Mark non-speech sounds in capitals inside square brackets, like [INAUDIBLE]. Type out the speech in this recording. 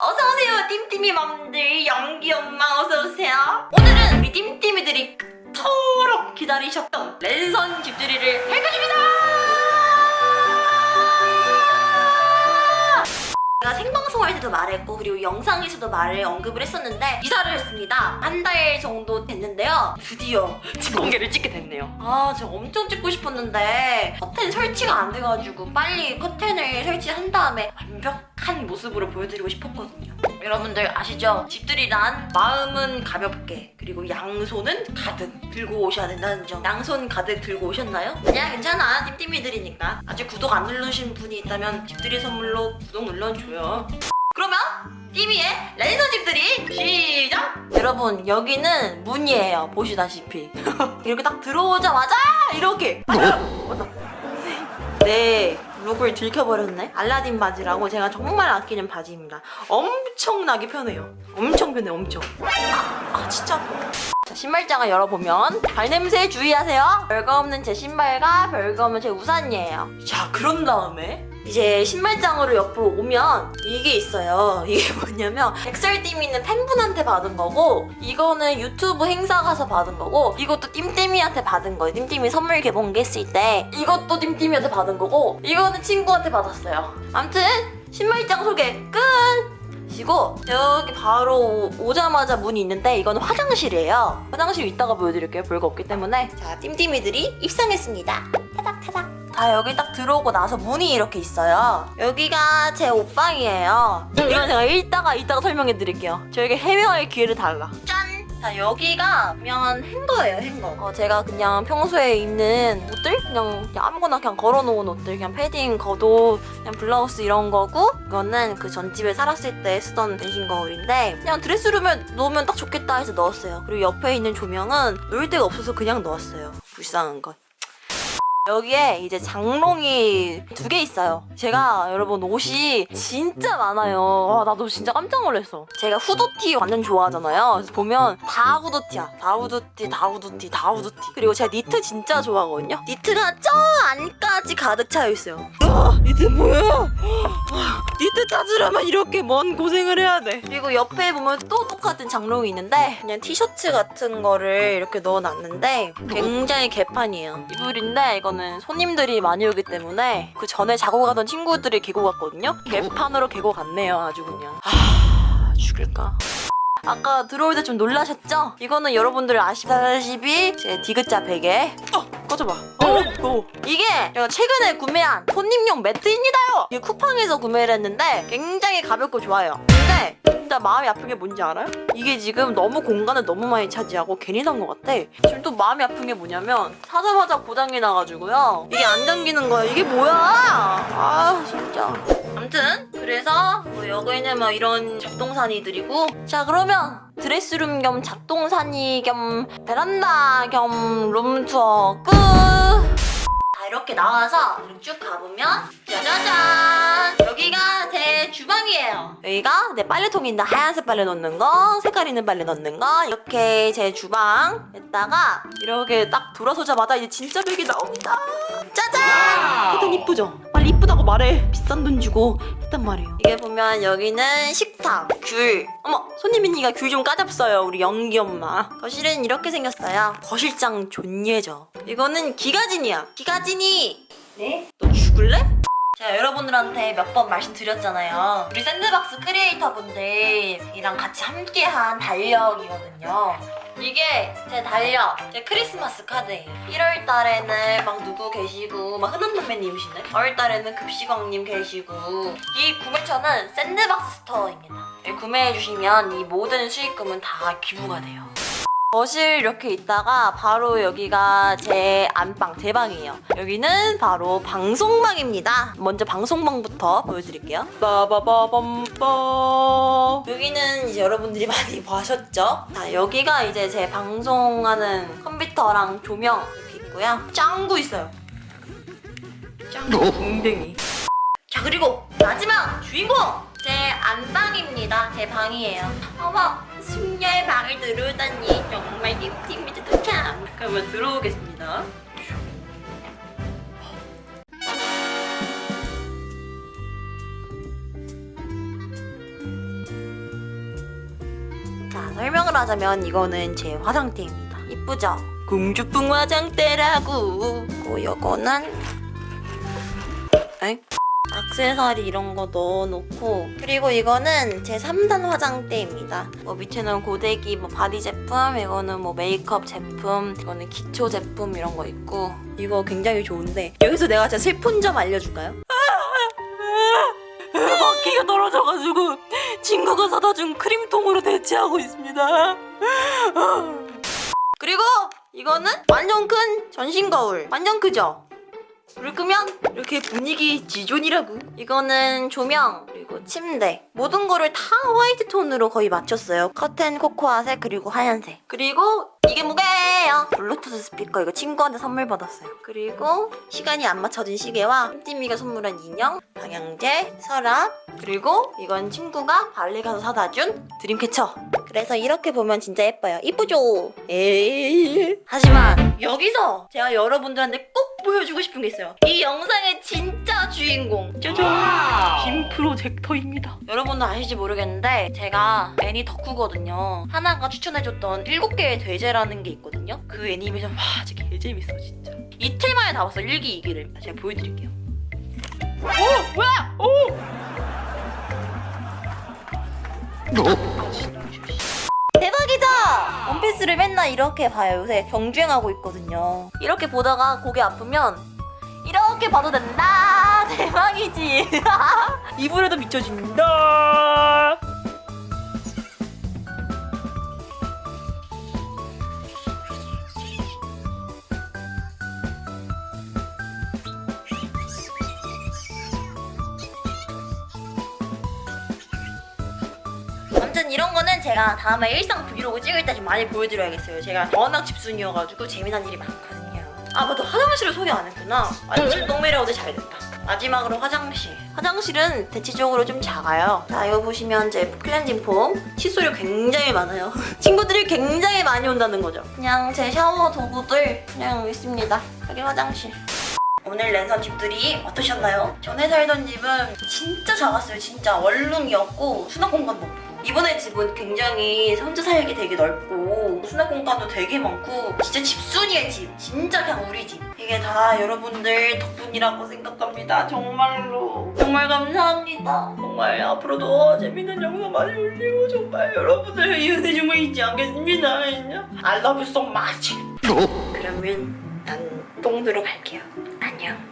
어서오세요 띵띵이 맘들. 연기 엄마 어서오세요. 오늘은 우리 띵띵이들이 그토록 기다리셨던 랜선 집들이를 할 것입니다! 제가 생방송할 때도 말했고 그리고 영상에서도 말을 언급을 했었는데 이사를 했습니다. 한 달 정도 됐는데요. 드디어 직공개를 찍게 됐네요. 아 제가 엄청 찍고 싶었는데 커튼 설치가 안 돼가지고 빨리 커튼을 설치한 다음에 완벽 한 모습으로 보여드리고 싶었거든요 여러분들 아시죠? 집들이란 마음은 가볍게 그리고 양손은 가득 들고 오셔야 된다는 점 양손 가득 들고 오셨나요? 그냥 괜찮아 띠띠미들이니까 아직 구독 안 누르신 분이 있다면 집들이 선물로 구독 눌러줘요 그러면 띠미의 랜선 집들이 시작! 여러분 여기는 문이에요 보시다시피 [LAUGHS] 이렇게 딱 들어오자마자 이렇게. 네 룩을 들켜버렸네? 알라딘 바지라고 제가 정말 아끼는 바지입니다. 엄청나게 편해요. 엄청 편해 엄청. 아, 아 진짜 자 신발장을 열어보면 발냄새 주의하세요. 별거 없는 제 신발과 별거 없는 제 우산이에요. 자 그런 다음에 이제 신발장으로 옆으로 오면 이게 있어요. 이게 뭐냐면 엑셀팀 있는 팬분한테 받은 거고 이거는 유튜브 행사 가서 받은 거고 이것도 띵띵이한테 받은 거예요. 띵띵이 선물 개봉했을 때 이것도 띵띵이한테 받은 거고 이거는 친구한테 받았어요. 아무튼 신발장 소개 끝! 시고 여기 바로 오- 오자마자 문이 있는데 이거는 화장실이에요. 화장실 이따가 보여드릴게요. 별거 없기 때문에 자 띠띠미들이 입성했습니다. 타닥타닥. 자 여기 딱 들어오고 나서 문이 이렇게 있어요. 여기가 제 옷방이에요. 이건 제가 이따가 이따가 설명해 드릴게요. 저에게 해명할 기회를 달라. 짠. 자 여기가 보면 행거예요 행거. 어, 제가 그냥 평소에 입는 옷들? 그냥, 그냥 아무거나 그냥 걸어놓은 옷들 그냥 패딩 겉옷 그냥 블라우스 이런 거고 이거는 그 전집에 살았을 때 쓰던 변신 거울인데 그냥 드레스룸에 놓으면 딱 좋겠다 해서 넣었어요. 그리고 옆에 있는 조명은 놓을 데가 없어서 그냥 넣었어요. 불쌍한 거 여기에 이제 장롱이 두 개 있어요. 제가 여러분 옷이 진짜 많아요. 와, 나도 진짜 깜짝 놀랐어. 제가 후드티 완전 좋아하잖아요. 그래서 보면 다 후드티야. 다 후드티, 다 후드티, 다 후드티. 그리고 제가 니트 진짜 좋아하거든요. 니트가 저 안까지 가득 차여 있어요. 아, 니트 뭐야? 아, 니트 찾으려면 이렇게 먼 고생을 해야 돼. 그리고 옆에 보면 또 똑같은 장롱이 있는데 그냥 티셔츠 같은 거를 이렇게 넣어놨는데 굉장히 개판이에요. 이불인데 이 거는 손님들이 많이 오기 때문에 그 전에 자고 가던 친구들이 개고 갔거든요. 개판으로 개고 갔네요. 아주 그냥. 아 죽을까. 아까 들어올 때 좀 놀라셨죠? 이거는 여러분들 아시다시피 제 디귿자 베개 어! 꺼져봐 어! 어. 이게 제가 최근에 구매한 손님용 매트입니다요 이게 쿠팡에서 구매를 했는데 굉장히 가볍고 좋아요 근데 진짜 마음이 아픈 게 뭔지 알아요? 이게 지금 너무 공간을 너무 많이 차지하고 괜히 난것 같아. 지금 또 마음이 아픈 게 뭐냐면 사자마자 고장이 나가지고요. 이게 안 잠기는 거야. 이게 뭐야? 아 진짜. 아무튼 그래서 뭐 여기는 뭐 이런 작동산이들이고. 자 그러면 드레스룸 겸 작동산이 겸 베란다 겸 룸투어 끝! 자 이렇게 나와서 쭉 가보면 짜자잔! 여기가 제 주방이에요. 여기가 내 빨래통인데 하얀색 빨래 넣는 거 색깔 있는 빨래 넣는 거 이렇게 제 주방에다가 이렇게 딱 돌아서자마자 이제 진짜 벽이 나옵니다 짜잔! 일단 이쁘죠? 빨리 이쁘다고 말해 비싼 돈 주고 했단 말이에요 이게 보면 여기는 식탁 귤 어머 손님이니까 귤좀 까잡어요 우리 영기 엄마 거실은 이렇게 생겼어요 거실장 존예죠 이거는 기가진이야 기가진이 네? 너 죽을래? 제가 여러분들한테 몇 번 말씀드렸잖아요. 우리 샌드박스 크리에이터 분들이랑 같이 함께한 달력이거든요. 이게 제 달력, 제 크리스마스 카드예요. 1월 달에는 막 누구 계시고, 막 흔한 선배님이시네. 4월 달에는 급식왕님 계시고. 이 구매처는 샌드박스 스토어입니다. 예, 구매해주시면 이 모든 수익금은 다 기부가 돼요. 거실 이렇게 있다가 바로 여기가 제 안방, 제 방이에요. 여기는 바로 방송방입니다. 먼저 방송방부터 보여드릴게요. 빠바바밤빠. 여기는 이제 여러분들이 많이 [LAUGHS] 보셨죠? 자, 여기가 이제 제 방송하는 컴퓨터랑 조명 이렇게 있고요. 짱구 있어요. 짱구 궁뎅이. 자 그리고 마지막 주인공 제 안방입니다. 제 방이에요. 어머 숙녀의 방을 들어오다니 정말 립팀이 득함. 그러면 들어오겠습니다. 설명을 하자면 이거는 제 화장대입니다. 이쁘죠? 공주풍 화장대라고. 그리고 요거는 엥? 악세사리 이런 거 넣어놓고 그리고 이거는 제 3단 화장대입니다. 뭐 밑에는 고데기, 뭐 바디 제품, 이거는 뭐 메이크업 제품, 이거는 기초 제품 이런 거 있고 이거 굉장히 좋은데 여기서 내가 진짜 슬픈 점 알려줄까요? 바퀴가 떨어져가지고 친구가 사다 준 크림통으로 대체하고 있습니다. 그리고 이거는 완전 큰 전신 거울. 완전 크죠? 불을 끄면 이렇게 분위기 지존이라고. 이거는 조명 그리고 침대 모든 거를 다 화이트 톤으로 거의 맞췄어요. 커튼 코코아색 그리고 하얀색. 그리고 이게 뭐게요? 블루투스 스피커 이거 친구한테 선물 받았어요. 그리고 시간이 안 맞춰진 시계와 햄띠미가 선물한 인형, 방향제, 서랍 그리고 이건 친구가 발리 가서 사다 준 드림캐쳐. 그래서 이렇게 보면 진짜 예뻐요. 이쁘죠? 에이. 하지만 여기서 제가 여러분들한테 꼭 보여주고 싶은 게 있어요. 이 영상의 진짜 주인공. 짜잔. 빔 프로젝터입니다. 여러분도 아실지 모르겠는데 제가 애니 덕후거든요. 하나가 추천해줬던 7개의 대제라는 게 있거든요. 그 애니메이션 와 진짜 개재밌어 진짜. 이틀 만에 다 봤어 1기 2기를. 제가 보여드릴게요. 오! 뭐야! 오! 대박이죠? 원피스를 맨날 이렇게 봐요. 요새 경주행하고 있거든요. 이렇게 보다가 고개 아프면 이렇게 봐도 된다. [LAUGHS] 대박이지. [LAUGHS] 이불에도 미쳐진다. 아무튼 이런 거는 제가 다음에 일상 브이로그 찍을 때 좀 많이 보여드려야겠어요. 제가 워낙 집순이여가지고 재미난 일이 많거든요. 아 맞다 화장실을 소개 안 했구나. 완전 똥매려오도 잘 됐다. 마지막으로 화장실. 화장실은 대체적으로 좀 작아요. 자 이거 보시면 제 클렌징 폼 칫솔이 굉장히 많아요. [LAUGHS] 친구들이 굉장히 많이 온다는 거죠. 그냥 제 샤워 도구들 그냥 있습니다. 여기 화장실. 오늘 랜선 집들이 어떠셨나요? 전에 살던 집은 진짜 작았어요 진짜 원룸이었고 수납 공간도 없고 이번에 집은 굉장히 혼자 살기 되게 넓고 수납 공간도 되게 많고 진짜 집순이의 집 진짜 그냥 우리 집. 이게 다 여러분들 덕분이라고 생각합니다 정말로. 정말 감사합니다. 정말 앞으로도 재밌는 영상 많이 올리고 정말 여러분들 이 은혜 정말 잊지 않겠습니다. I love you so much. 그러면 난똥 들어갈게요. 안녕